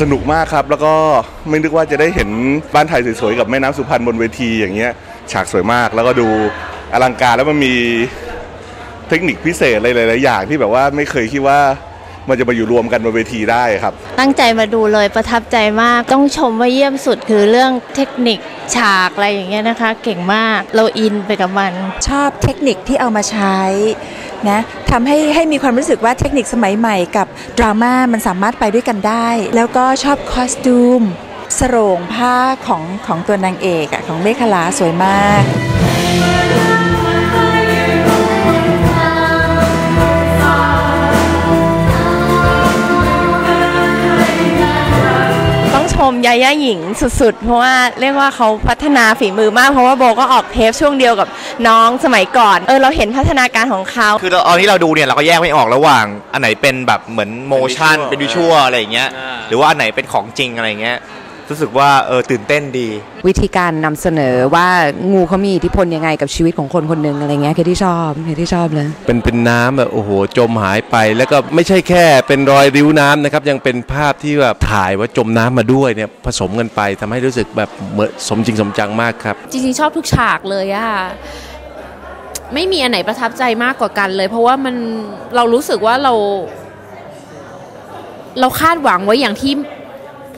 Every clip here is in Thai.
สนุกมากครับ แล้วก็ไม่นึกว่าจะได้เห็นบ้านไทยสวยๆกับแม่น้ำสุพรรณบนเวทีอย่างเงี้ยฉากสวยมากแล้วก็ดูอลังการแล้วมันมีเทคนิคพิเศษอะไรหลายๆอย่างที่แบบว่าไม่เคยคิดว่ามันจะมาอยู่รวมกันบนเวทีได้ครับ ตั้งใจมาดูเลยประทับใจมาก ต้องชมว่าเยี่ยมสุดคือเรื่องเทคนิคฉากอะไรอย่างเงี้ยนะคะ เก่งมากเราอินไปกับมัน ชอบเทคนิคที่เอามาใช้ นะทำให้ให้มีความรู้สึกว่าเทคนิคสมัยใหม่กับดราม่ามันสามารถไปด้วยกันได้ แล้วก็ชอบคอสตูมสโรงผ้าของของตัวนางเอกอะของเมฆลาสวยมาก มยาย่าหญิงสุดๆ เพราะว่าเรียกว่าเขาพัฒนาฝีมือมาก เพราะว่าโบก็ออกเทปช่วงเดียวกับน้องสมัยก่อน เออเราเห็นพัฒนาการของเขา คือเราตอนที่เราดูเนี่ยเราก็แยกไม่ออกระหว่าง อันไหนเป็นแบบเหมือนโมชั่นเป็นวิชวลอะไรอย่างเงี้ยหรือว่าอันไหนเป็นของจริงอะไรอย่างเงี้ย รู้สึกว่าเออตื่นเต้นดี วิธีการนำเสนอว่างูเขามีอิทธิพลยังไงกับชีวิตของคนคนหนึ่งอะไรเงี้ยคือที่ชอบคือที่ชอบเลยเป็นเป็นน้ำแบบโอ้โหจมหายไป แล้วก็ไม่ใช่แค่เป็นรอยริ้วน้ำนะครับยังเป็นภาพที่แบบถ่ายว่าจมน้ำมาด้วยเนี่ยผสมกันไปทำให้รู้สึกแบบเหมือนสมจริงสมจังมากครับ จริงๆชอบทุกฉากเลยอะค่ะไม่มีอันไหนประทับใจมากกว่ากันเลย เพราะว่ามันเรารู้สึกว่าเรา เราคาดหวังไว้อย่างที่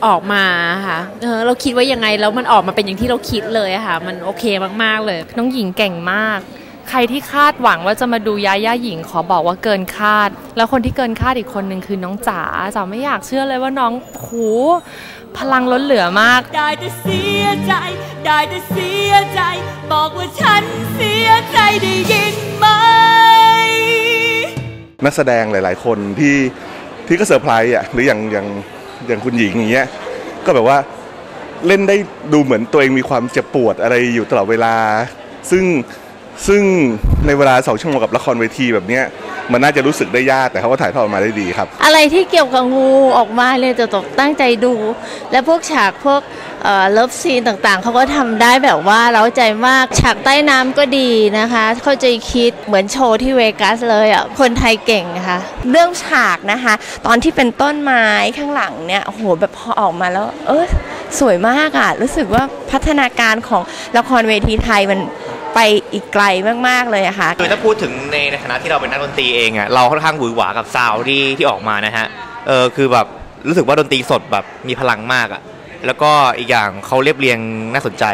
ออกมาค่ะเออเราคิดไว้ยังไงแล้วมันออกมาเป็นอย่างที่เราคิดเลยอะค่ะ มันโอเคมากๆเลย น้องหญิงเก่งมาก ใครที่คาดหวังว่าจะมาดูยาย่าหญิงขอบอกว่าเกินคาด แล้วคนที่เกินคาดอีกคนหนึ่งคือน้องจ๋าจ๋าไม่อยากเชื่อเลยว่าน้องโหพลังล้นเหลือมาก ได้แต่เสียใจ ได้แต่เสียใจ บอกว่าฉันเสียใจได้ยินไหมนักแสดงหลาย ๆ คนที่ที่ก็เซอร์ไพรส์อะหรืออย่างอย่าง อย่างคุณหญิงอย่างเงี้ยก็แบบว่าเล่นได้ดูเหมือนตัวเองมีความเจ็บปวดอะไรอยู่ตลอดเวลา ซึ่ง ซึ่งในเวลาสองชั่วโมงกับละครเวทีแบบเนี้ยมันน่าจะรู้สึกได้ยากแต่เขาก็ถ่ายทอดออกมาได้ดีครับ อะไรที่เกี่ยวกับงูออกมาเลยจะตกตั้งใจดู และพวกฉากพวกเลิฟซีนต่างๆ เขาก็ทำได้แบบว่าเร้าใจมาก ฉากใต้น้ำก็ดีนะคะ เข้าใจคิดเหมือนโชว์ที่เวกัสเลยอะ คนไทยเก่งค่ะเรื่องฉากนะคะ ตอนที่เป็นต้นไม้ข้างหลังเนี่ยโอ้โหแบบพอออกมาแล้ว เออสวยมากอะ รู้สึกว่าพัฒนาการของละครเวทีไทยมัน ไปอีกไกลมากๆเลยอะค่ะ คือถ้าพูดถึงในในฐานะที่เราเป็นนักดนตรีเองอะเราค่อนข้างหวือหวากับซาวด์ที่ที่ออกมานะฮะเออคือแบบรู้สึกว่าดนตรีสดแบบมีพลังมากอะแล้วก็อีกอย่างเขาเรียบเรียงน่าสนใจ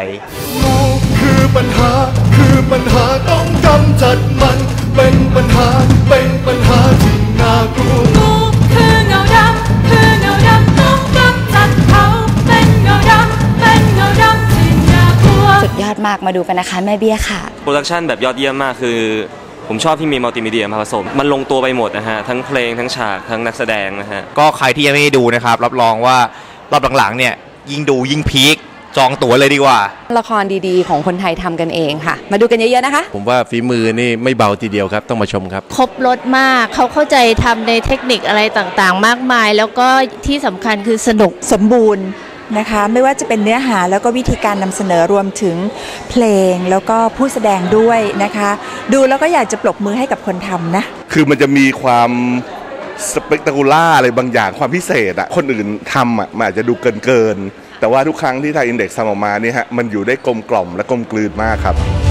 คือปัญหาคือปัญหาต้องกำจัดมัน เป็นปัญหาเป็นปัญหา มากมาดูกันนะคะแม่เบี้ยค่ะ โปรดักชันแบบยอดเยี่ยมมากคือผมชอบที่มีมัลติมีเดียมาผสม มันลงตัวไปหมดนะฮะ ทั้งเพลงทั้งฉาก ทั้งนักแสดงนะฮะ ก็ใครที่ยังไม่ได้ดูนะครับ รับรองว่ารอบหลังๆเนี่ย ยิ่งดูยิ่งพีคจองตั๋วเลยดีกว่า ละครดีๆ ของคนไทยทำกันเองค่ะ มาดูกันเยอะๆนะคะ ผมว่าฝีมือนี่ไม่เบาทีเดียวครับ ต้องมาชมครับ ครบรถมากเขาเข้าใจทำในเทคนิคอะไรต่างๆ มากมาย แล้วก็ที่สำคัญคือสนุกสมบูรณ์ นะคะไม่ว่าจะเป็นเนื้อหาแล้วก็วิธีการนำเสนอรวมถึงเพลงแล้วก็ผู้แสดงด้วยนะคะ ดูแล้วก็อยากจะปรบมือให้กับคนทำนะ คือมันจะมีความสเปกตาคูล่าอะไรบางอย่างความพิเศษอะคนอื่นทำอะมันอาจจะดูเกินเกิน แต่ว่าทุกครั้งที่ไทยอินเด็กซ์ทำออกมาเนี่ยฮะมันอยู่ได้กลมกล่อมและกลมกลืนมากครับ